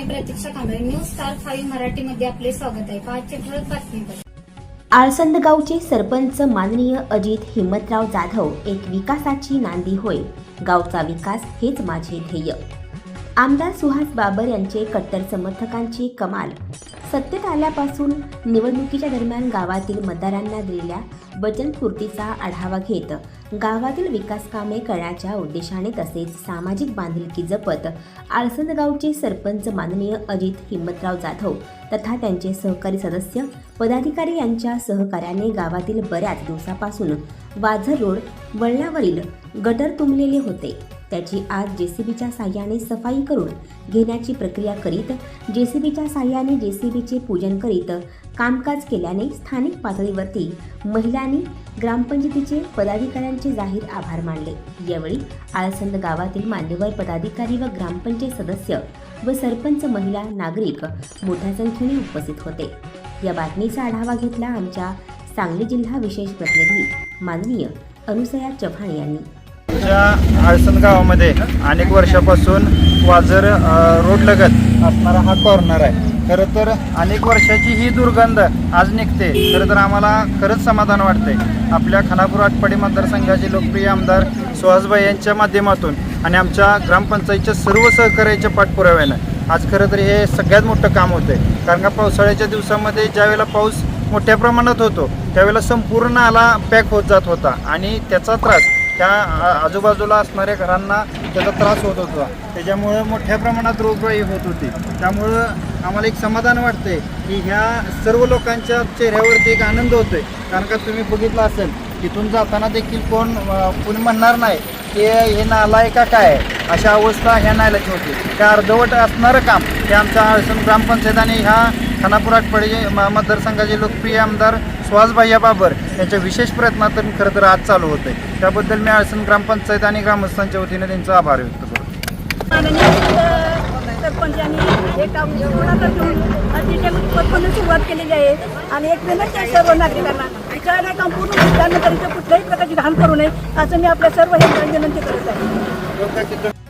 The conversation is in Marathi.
Pratiksha Kamble. News star five मराठीमध्ये आपले स्वागत आहे. पाचशे ठळक बातमीपत्र. आळसंद गावचे सरपंच माननीय अजित हिम्मतराव जाधव एक विकासाची नांदी होय. गावचा विकास हेच माझे ध्येय. आमदार सुहास बाबर यांचे कट्टर समर्थकांची कमाल. सत्तेत आल्यापासून निवडणुकीच्या दरम्यान गावातील मतदारांना दिलेल्या वचनपूर्तीचा आढावा घेत गावातील विकास कामे करण्याच्या उद्देशाने तसेच सामाजिक बांधिलकी जपत आळसंदगावचे सरपंच माननीय अजित हिंमतराव जाधव तथा त्यांचे सहकारी सदस्य पदाधिकारी यांच्या सहकार्याने गावातील बऱ्याच दिवसापासून वाझर रोड वळणावरील गटर तुंबलेले होते. त्याची आज जे सी बीच्या साह्याने सफाई करून घेण्याची प्रक्रिया करीत जे सी बीच्या साह्याने बीचे पूजन करीत कामकाज केल्याने स्थानिक पातळीवरती महिलांनी ग्रामपंचायतीचे पदाधिकाऱ्यांचे जाहीर आभार मानले. यावेळी आळसंद गावातील मान्यवर पदाधिकारी व ग्रामपंचायत सदस्य व सरपंच महिला नागरिक मोठ्या संख्येने उपस्थित होते. या बातमीचा आढावा घेतला आमच्या सांगली जिल्हा विशेष प्रतिनिधी माननीय अनुसया चव्हाण यांनी. आमच्या आळसण गावामध्ये अनेक वर्षापासून वाजर रोडलगत असणारा हा कॉर्नर आहे. खरं तर अनेक वर्षाची ही दुर्गंध आज निघते. खरं तर आम्हाला खरंच समाधान वाटते आपल्या खानापूर आटपाडी मतदारसंघाचे लोकप्रिय आमदार सुहासभाई यांच्या माध्यमातून आणि आमच्या ग्रामपंचायतच्या सर्व सहकार्याच्या पाठपुराव्यानं आज खरं तर हे सगळ्यात मोठं काम होतंय. कारण का पावसाळ्याच्या दिवसामध्ये ज्यावेळेला पाऊस मोठ्या प्रमाणात होतो त्यावेळेला संपूर्ण आला पॅक होत जात होता आणि त्याचा त्रास त्या आजूबाजूला असणाऱ्या घरांना त्याचा त्रास होत होता. त्याच्यामुळं मोठ्या प्रमाणात रोगराई होत होती. त्यामुळं आम्हाला एक समाधान वाटते की ह्या सर्व लोकांच्या चेहऱ्यावरती एक आनंद होतोय. कारण का तुम्ही बघितलं असेल तिथून जाताना देखील कोण कोणी म्हणणार नाही की हे नाला आहे का काय अशा अवस्था ह्या नाल्याची होती. त्या अर्धवट असणारं काम हे आमच्या आळसण ग्रामपंचायत आणि ह्या खानापूर आटपाडी मतदारसंघाचे लोकप्रिय आमदार सुहासभाईया बाबर यांच्या विशेष प्रयत्नातून खरं तर आज चालू होते त्याबद्दल मी अडचण ग्रामपंचायत आणि ग्रामस्थांच्या वतीने त्यांचा आभार व्यक्त करतो. सरपंचांनी एका काम पूर्ण अतिशय उत्पन्न सुरुवात केलेली आहे आणि एक विनंती आहे सर्व नागरिकांना काम पूर्ण कुठल्याही प्रकारची घाण करू नये असं मी आपल्या सर्व हे विनंती करत आहे.